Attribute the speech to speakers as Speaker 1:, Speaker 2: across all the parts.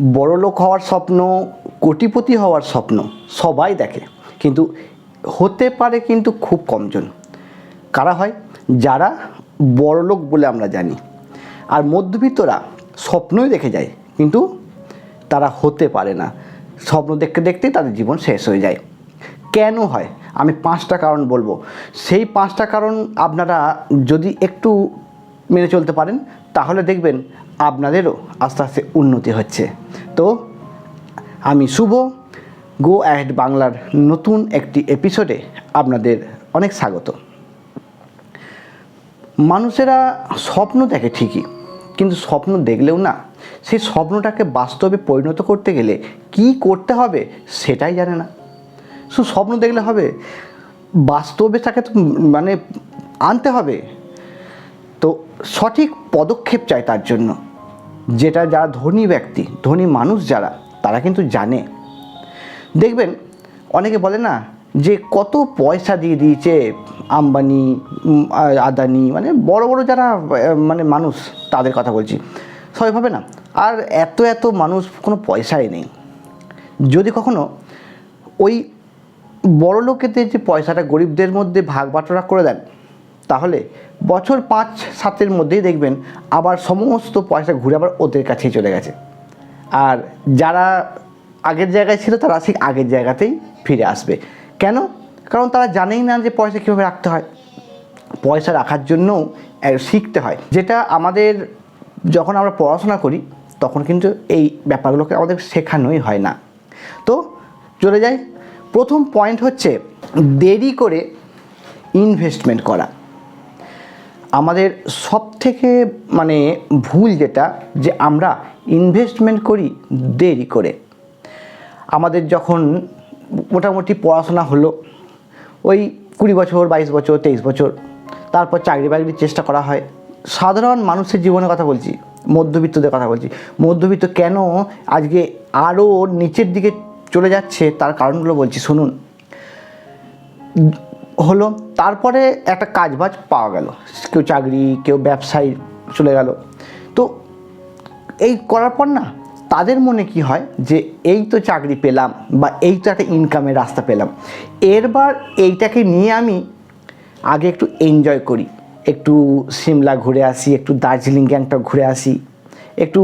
Speaker 1: বড়লোক হওয়ার স্বপ্ন, কোটিপতি হওয়ার স্বপ্ন সবাই দেখে। কিন্তু হতে পারে কিন্তু খুব কমজন। কারা হয়? যারা বড়লোক বলে আমরা জানি। আর মধ্যবিত্তরা স্বপ্নই দেখে যায়, কিন্তু তারা হতে পারে না। স্বপ্ন দেখতে দেখতেই তাদের জীবন শেষ হয়ে যায়। কেন হয়? আমি পাঁচটা কারণ বলব। সেই পাঁচটা কারণ আপনারা যদি একটু মেনে চলতে পারেন, তাহলে দেখবেন আপনাদেরও আস্তে আস্তে উন্নতি হচ্ছে। তো, আমি শুভ, গো অ্যাড বাংলার নতুন একটি এপিসোডে আপনাদের অনেক স্বাগত। মানুষেরা স্বপ্ন দেখে ঠিকই, কিন্তু স্বপ্ন দেখলেও না, সেই স্বপ্নটাকে বাস্তবে পরিণত করতে গেলে কি করতে হবে সেটাই জানে না। শুধু স্বপ্ন দেখলে হবে, বাস্তবে তাকে তো মানে আনতে হবে তো সঠিক পদক্ষেপ চাই তার জন্য। যেটা যারা ধনী ব্যক্তি, ধনী মানুষ যারা, তারা কিন্তু জানে। দেখবেন, অনেকে বলে না যে কত পয়সা দিয়ে দিয়েছে আম্বানি আদানি মানে বড় বড় যারা মানে মানুষ, তাদের কথা বলছি। সবাই ভাবে না। আর এত এত মানুষ, কোনো পয়সাই নেই। যদি কখনো ওই বড় লোকেদের যে পয়সাটা গরিবদের মধ্যে ভাগ বাটোয়ারা করে দেন তাহলে বছর পাঁচ, সাতের মধ্যেই দেখবেন আবার সমস্ত পয়সা ঘুরে আবার ওদের কাছেই চলে গেছে। আর যারা আগের জায়গায় ছিল তারা ঠিক আগের জায়গাতেই ফিরে আসবে। কেন? কারণ তারা জানেই না যে পয়সা কীভাবে রাখতে হয়। পয়সা রাখার জন্যও শিখতে হয়। যেটা আমাদের যখন আমরা পড়াশোনা করি, তখন কিন্তু এই ব্যাপারগুলোকে আমাদের শেখানোই হয় না। তো চলে যাই। প্রথম পয়েন্ট হচ্ছে দেরি করে ইনভেস্টমেন্ট করা। আমাদের সব থেকে মানে ভুল যেটা যে আমরা ইনভেস্টমেন্ট করি দেরি করে। আমাদের যখন মোটামুটি পড়াশোনা হলো, ওই কুড়ি বছর, বাইশ বছর, তেইশ বছর, তারপর চাকরি বাকরির চেষ্টা করা হয়। সাধারণ মানুষের জীবনের কথা বলছি, মধ্যবিত্তদের কথা বলছি। মধ্যবিত্ত কেন আজকে আরও নিচের দিকে চলে যাচ্ছে, তার কারণগুলো বলছি। শুনুন হলো, তারপরে একটা কাজবাজ পাওয়া গেল। কেউ চাকরি, কেউ ব্যবসায় চলে গেল। তো এই করার পর না, তাদের মনে কি হয় যে, এই তো চাকরি পেলাম বা এই তো একটা ইনকামের রাস্তা পেলাম। এরবার এইটাকে নিয়ে আমি আগে একটু এনজয় করি। একটু সিমলা ঘুরে আসি, একটু দার্জিলিং, গ্যাংটক ঘুরে আসি, একটু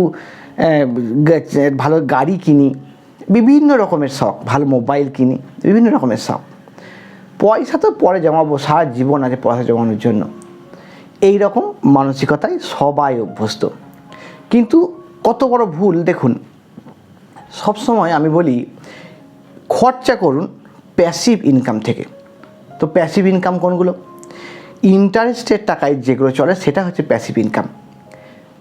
Speaker 1: ভালো গাড়ি কিনি, বিভিন্ন রকমের শখ, ভালো মোবাইল কিনি, বিভিন্ন রকমের শখ। পয়সা তো পরে জমাবো, সারা জীবন আছে পয়সা জমানোর জন্য। এই রকম মানসিকতায় সবাই অভ্যস্ত। কিন্তু কত বড় ভুল, দেখুন, সবসময় আমি বলি, খরচা করুন প্যাসিভ ইনকাম থেকে। তো প্যাসিভ ইনকাম কোনগুলো? ইন্টারেস্টের টাকায় যেগুলো চলে, সেটা হচ্ছে প্যাসিভ ইনকাম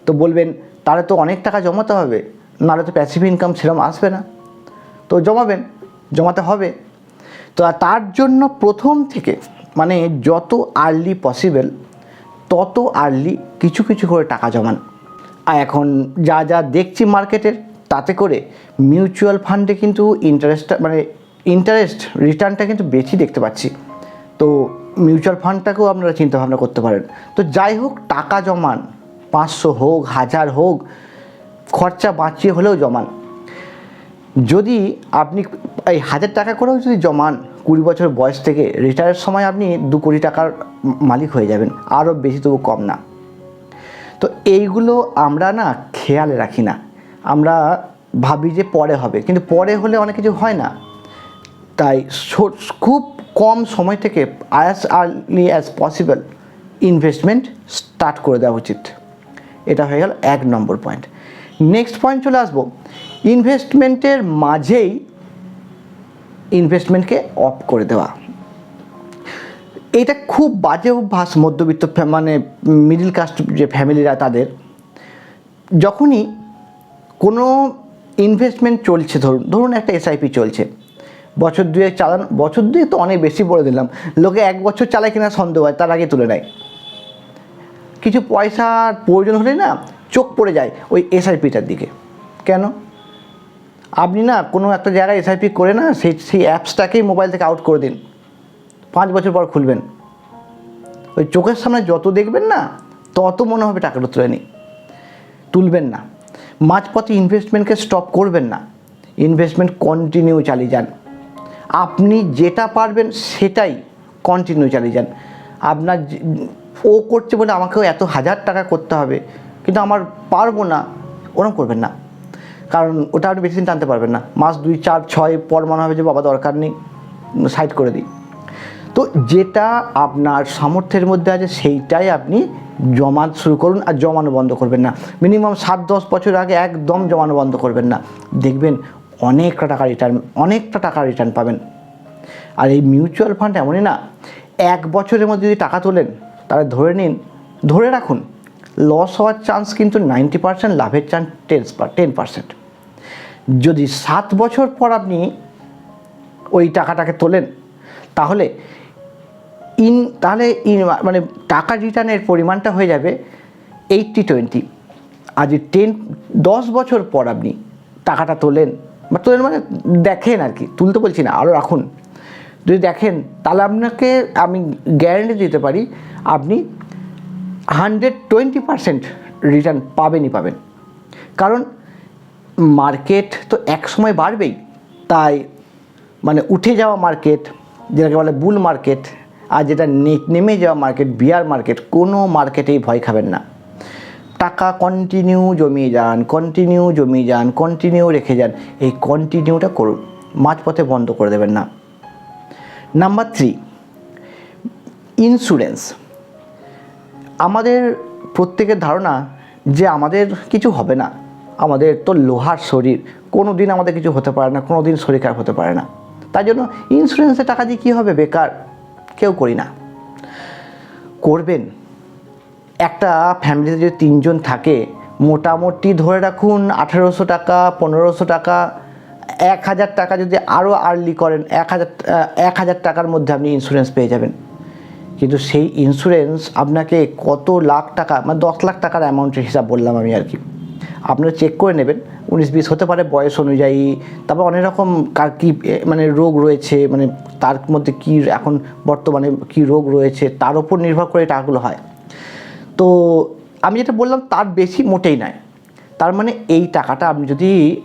Speaker 1: তো বলবেন, তাহলে তো অনেক টাকা জমাতে হবে, নাহলে তো প্যাসিভ ইনকাম সেরকম আসবে না। তো জমাবেন, জমাতে হবে। তো তার জন্য প্রথম থেকে মানে যত আর্লি পসিবল তত আর্লি কিছু কিছু করে টাকা জমান। আর এখন যা যা দেখছি মার্কেটের তাতে করে মিউচুয়াল ফান্ডে কিন্তু ইন্টারেস্টটা মানে ইন্টারেস্ট রিটার্নটা কিন্তু বেশি দেখতে পাচ্ছি। তো মিউচুয়াল ফান্ডটাকেও আপনারা চিন্তা ভাবনা করতে পারেন। তো যাই হোক, টাকা জমান, পাঁচশো হোক, হাজার হোক, খরচা বাঁচিয়ে হলেও জমান। যদি আপনি এই হাজার টাকা করেও যদি জমান কুড়ি বছর বয়স থেকে রিটায়ারের সময় আপনি দু কোটি টাকার মালিক হয়ে যাবেন, আরও বেশি তবু কম না। তো এইগুলো আমরা না খেয়ালে রাখি না। আমরা ভাবি যে পরে হবে, কিন্তু পরে হলে অনেক কিছু হয় না। তাই খুব কম সময় থেকে as early as possible investment start করে দেওয়া উচিত। এটা হয়ে গেল এক নম্বর পয়েন্ট নেক্সট পয়েন্ট চলে আসব। ইনভেস্টমেন্টের মাঝেই ইনভেস্টমেন্টকে অফ করে দেওয়া। এটা খুব বাজে অভ্যাস মধ্যবিত্ত মানে মিডিল কাস্ট যে ফ্যামিলিরা তাদের। যখনই কোনো ইনভেস্টমেন্ট চলছে, ধরুন ধরুন একটা এসআইপি চলছে। বছর দুয়েক চালান বছর দুয়েক তো অনেক বেশি বলে দিলাম। লোকে এক বছর চালায় কিনা সন্দেহ হয়, তার আগে তুলে নেয়। কিছু পয়সার প্রয়োজন হলে না চোখ পড়ে যায় ওই এসআইপিটার দিকে। কেন? আপনি না কোনো একটা জায়গায় এসআইপি করে না, সেই সেই অ্যাপসটাকেই মোবাইল থেকে আউট করে দিন। পাঁচ বছর পর খুলবেন। ওই চোখের সামনে যত দেখবেন না, তত মনে হবে টাকাটা তুলে নিই তুলবেন না। মাঝপথে ইনভেস্টমেন্টকে স্টপ করবেন না। ইনভেস্টমেন্ট কন্টিনিউ চালিয়ে যান। আপনি যেটা পারবেন সেটাই কন্টিনিউ চালিয়ে যান। আপনার ও করছে বলে আমাকেও এত হাজার টাকা করতে হবে, কিন্তু আমার পারব না ওরকম করবেন না। কারণ ওটা আপনি বেশি দিন টানতে পারবেন না। মাস দুই, চার, ছয় পর মনে হবে যে বাবা দরকার নেই, সাইড করে দিই। তো যেটা আপনার সামর্থ্যের মধ্যে আছে, সেইটাই আপনি জমা শুরু করুন আর জমানো বন্ধ করবেন না। মিনিমাম সাত, দশ বছর আগে একদম জমানো বন্ধ করবেন না। দেখবেন অনেকটা টাকা রিটার্ন অনেকটা টাকা রিটার্ন পাবেন। আর এই মিউচুয়াল ফান্ড এমনই না, এক বছরের মধ্যে যদি টাকা তোলেন, তাহলে ধরে নিন, ধরে রাখুন লস হওয়ার চান্স কিন্তু নাইনটি পার্সেন্ট লাভের চান্স টেন টেন পার্সেন্ট যদি সাত বছর পর আপনি ওই টাকাটাকে তোলেন, তাহলে ইন তাহলে ইন মানে টাকা রিটার্নের পরিমাণটা হয়ে যাবে এইটটি টোয়েন্টি যে টেন দশ বছর পর আপনি টাকাটা তোলেন, বা তোলেন মানে দেখেন আর কি, তুলতে বলছি না আরও রাখুন। যদি দেখেন, তাহলে আপনাকে আমি গ্যারেন্টি দিতে পারি, আপনি হান্ড্রেড টোয়েন্টি পারসেন্ট রিটার্ন পাবেনই পাবেন। কারণ মার্কেট তো এক সময় বাড়বেই। তাই মানে উঠে যাওয়া মার্কেট যেটাকে বলে বুল মার্কেট আর যেটা নেমে যাওয়া মার্কেট বিয়ার মার্কেট কোনো মার্কেটেই ভয় খাবেন না। টাকা কন্টিনিউ জমিয়ে যান কন্টিনিউ জমিয়ে যান কন্টিনিউ রেখে যান, এই কন্টিনিউটা করুন। মাঝপথে বন্ধ করে দেবেন না। নাম্বার থ্রি ইন্স্যুরেন্স আমাদের প্রত্যেকের ধারণা যে আমাদের কিছু হবে না। আমাদের তো লোহার শরীর। কোনো দিন আমাদের কিছু হতে পারে না কোনো দিন শরীর খারাপ হতে পারে না। তাই জন্য ইন্স্যুরেন্সের টাকা দিয়ে কী হবে বেকার? কেউ করি না। করবেন। একটা ফ্যামিলিতে যদি তিনজন থাকে, মোটামুটি ধরে রাখুন আঠেরোশো টাকা, পনেরোশো টাকা, এক হাজার টাকা যদি আরও আর্লি করেন, এক হাজার এক হাজার টাকার মধ্যে আপনি ইন্স্যুরেন্স পেয়ে যাবেন। কিন্তু সেই ইন্স্যুরেন্স আপনাকে কত লাখ টাকা মানে দশ লাখ টাকার অ্যামাউন্টের হিসাব বললাম আমি আর কি। আপনারা চেক করে নেবেন। উনিশ বিশ হতে পারে বয়স অনুযায়ী। তারপর অনেক রকম কার কী মানে রোগ রয়েছে মানে তার মধ্যে কী এখন বর্তমানে কী রোগ রয়েছে, তার উপর নির্ভর করে টাকাগুলো হয়। তো আমি যেটা বললাম, তার বেশি মোটেই নয়। তার মানে এই টাকাটা আপনি যদি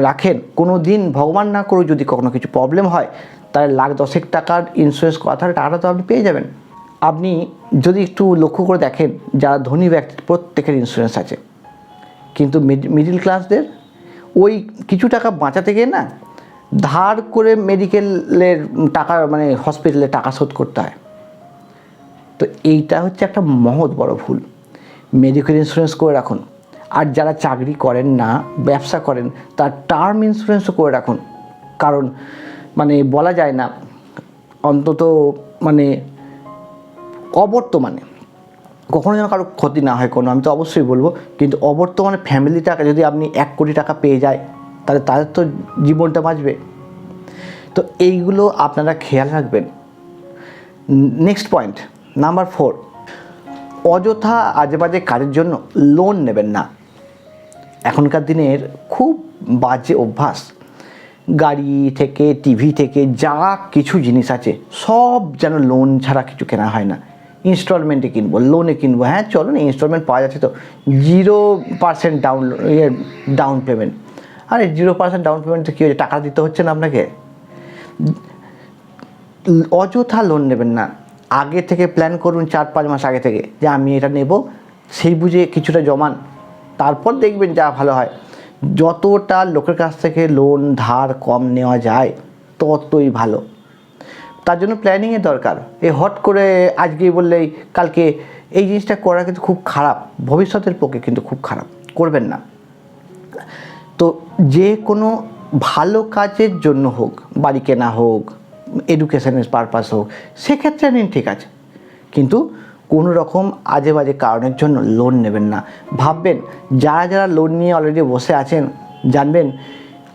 Speaker 1: রাখেন কোনো দিন ভগবান না করে যদি কখনো কিছু প্রবলেম হয়, তাহলে লাখ দশেক টাকার ইন্স্যুরেন্স করা, তাহলে টাকাটা তো আপনি পেয়ে যাবেন। আপনি যদি একটু লক্ষ্য করে দেখেন, যারা ধনী ব্যক্তি, প্রত্যেকের ইন্স্যুরেন্স আছে। কিন্তু মিডিল ক্লাসদের ওই কিছু টাকা বাঁচাতে গিয়ে না ধার করে মেডিকেলের টাকা মানে হসপিটালে টাকা শোধ করতে হয়। তো এইটা হচ্ছে একটা মহৎ বড় ভুল। মেডিকেল ইন্স্যুরেন্স করে রাখুন। আর যারা চাকরি করেন না, ব্যবসা করেন, তার টার্ম ইন্স্যুরেন্সও করে রাখুন। কারণ মানে বলা যায় না, অন্তত মানে অবর্তমানে। কখনো যেন কারও ক্ষতি না হয় কোনো, আমি তো অবশ্যই বলব। কিন্তু অবর্তমানে ফ্যামিলিটাকে যদি আপনি এক কোটি টাকা পেয়ে যায়, তাহলে তাদের তো জীবনটা বাঁচবে। তো এইগুলো আপনারা খেয়াল রাখবেন। নেক্সট পয়েন্ট নাম্বার ফোর অযথা আজেবাজে কাজের জন্য লোন নেবেন না। এখনকার দিনের খুব বাজে অভ্যাস। গাড়ি থেকে টিভি থেকে যা কিছু জিনিস আছে, সব যেন লোন ছাড়া কিছু কেনা হয় না। ইনস্টলমেন্টে কিনবো লোনে কিনবো। হ্যাঁ চলো না, ইনস্টলমেন্ট পাওয়া যাচ্ছে তো। জিরো পার্সেন্ট ডাউন ইয়ে ডাউন পেমেন্ট আরে জিরো পার্সেন্ট ডাউন পেমেন্টে কী হয়েছে? টাকা দিতে হচ্ছে না আপনাকে? অযথা লোন নেবেন না। আগে থেকে প্ল্যান করুন চার পাঁচ মাস আগে থেকে যে আমি এটা নেব, সেই বুঝে কিছুটা জমান। তারপর দেখবেন যা ভালো হয়। যতটা লোকের কাছ থেকে লোন ধার কম নেওয়া যায়, ততই ভালো। তার জন্য প্ল্যানিংয়ের দরকার। এই হট করে আজকেই বললেই কালকে এই জিনিসটা করা কিন্তু খুব খারাপ। ভবিষ্যতের পক্ষে কিন্তু খুব খারাপ। করবেন না। তো যে কোনো ভালো কাজের জন্য হোক, বাড়ি কেনা হোক এডুকেশনের পারপাস হোক, সেক্ষেত্রে নিন ঠিক আছে। কিন্তু কোনো রকম আজে বাজে কারণের জন্য লোন নেবেন না। ভাববেন, যারা যারা লোন নিয়ে অলরেডি বসে আছেন, জানবেন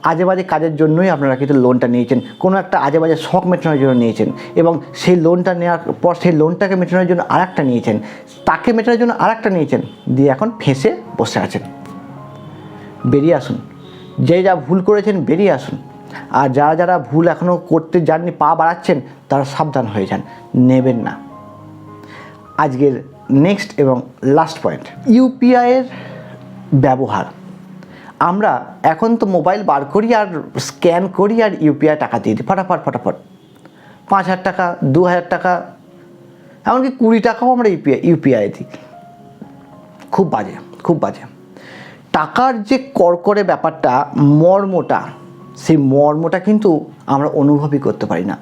Speaker 1: আজে বাজে কাজের জন্যই আপনারা কিন্তু লোনটা নিয়েছেন। কোনো একটা আজে বাজে শখ মেটানোর জন্য নিয়েছেন এবং সেই লোনটা নেওয়ার পর সেই লোনটাকে মেটানোর জন্য আর একটা নিয়েছেন। তাকে মেটানোর জন্য আর একটা নিয়েছেন। দিয়ে এখন ফেঁসে বসে আছেন। বেরিয়ে আসুন। যে যা ভুল করেছেন বেরিয়ে আসুন। আর যারা যারা ভুল এখনও করতে যাননি, পা বাড়াচ্ছেন, তারা সাবধান হয়ে যান। নেবেন না। আজকের নেক্সট এবং লাস্ট পয়েন্ট ইউপিআইয়ের ব্যবহার। আমরা এখন তো মোবাইল বার করি আর স্ক্যান করি আর ইউপিআই টাকা দিয়ে দিই, ফটাফট ফটাফট। পাঁচ হাজার টাকা, দু হাজার টাকা, এমনকি কুড়ি টাকাও আমরা ইউপিআই ইউপিআই দিই। খুব বাজে খুব বাজে। টাকার যে করকরে ব্যাপারটা, মর্মটা, সেই মর্মটা কিন্তু আমরা অনুভবই করতে পারি না।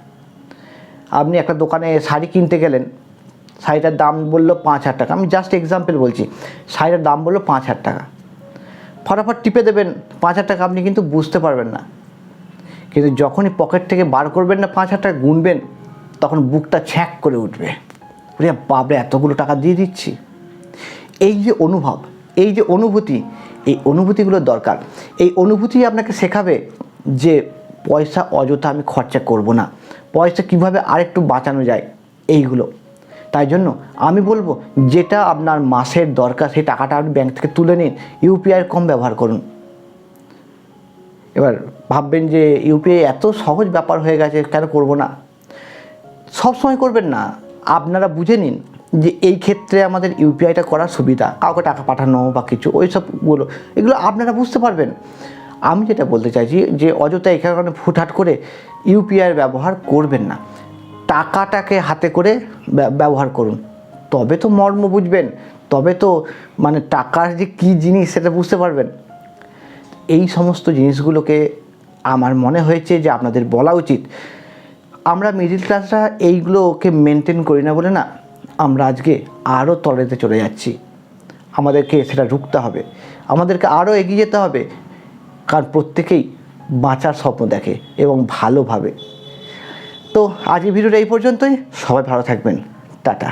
Speaker 1: আপনি একটা দোকানে শাড়ি কিনতে গেলেন, শাড়িটার দাম বলল পাঁচ হাজার টাকা। আমি জাস্ট এক্সাম্পল বলছি, শাড়িটার দাম বলল পাঁচ হাজার টাকা। ফটাফট টিপে দেবেন, পাঁচ হাজার টাকা আপনি কিন্তু বুঝতে পারবেন না। কিন্তু যখনই পকেট থেকে বার করবেন না, পাঁচ হাজার টাকা গুনবেন, তখন বুকটা ছ্যাক করে উঠবে। ওরে বাবরে এতগুলো টাকা দিয়ে দিচ্ছি। এই যে অনুভব, এই যে অনুভূতি, এই অনুভূতিগুলোর দরকার। এই অনুভূতি আপনাকে শেখাবে যে পয়সা অযথা আমি খরচা করব না। পয়সা কীভাবে আরেকটু বাঁচানো যায়, এইগুলো। তাই জন্য আমি বলব, যেটা আপনার মাসের দরকার, সেই টাকাটা আপনি ব্যাংক থেকে তুলে নিন ইউপিআই কম ব্যবহার করুন। এবার ভাববেন যে ইউপিআই এত সহজ ব্যাপার হয়ে গেছে, কেন করব না? সব সময় করবেন না। আপনারা বুঝে নিন যে এই ক্ষেত্রে আমাদের ইউপিআইটা করার সুবিধা, কাউকে টাকা পাঠানো বা কিছু ওই সবগুলো এগুলো আপনারা বুঝতে পারবেন। আমি যেটা বলতে চাইছি যে অযথা এখানে ফুটহাট করে ইউপিআই ব্যবহার করবেন না। টাকাটাকে হাতে করে ব্য- ব্যবহার করুন। তবে তো মর্ম বুঝবেন, তবে তো মানে টাকার যে কী জিনিস সেটা বুঝতে পারবেন। এই সমস্ত জিনিসগুলোকে আমার মনে হয়েছে যে আপনাদের বলা উচিত। আমরা মিডিল ক্লাসরা এইগুলোকে মেনটেন করি না বলে না, আমরা আজকে আরও তলেতে চলে যাচ্ছি। আমাদেরকে সেটা রুখতে হবে, আমাদেরকে আরও এগিয়ে যেতে হবে। কারণ প্রত্যেকেই বাঁচার স্বপ্ন দেখে এবং ভালোভাবে তো আজকের ভিডিওটা এই পর্যন্তই। সবাই ভালো থাকবেন। টাটা।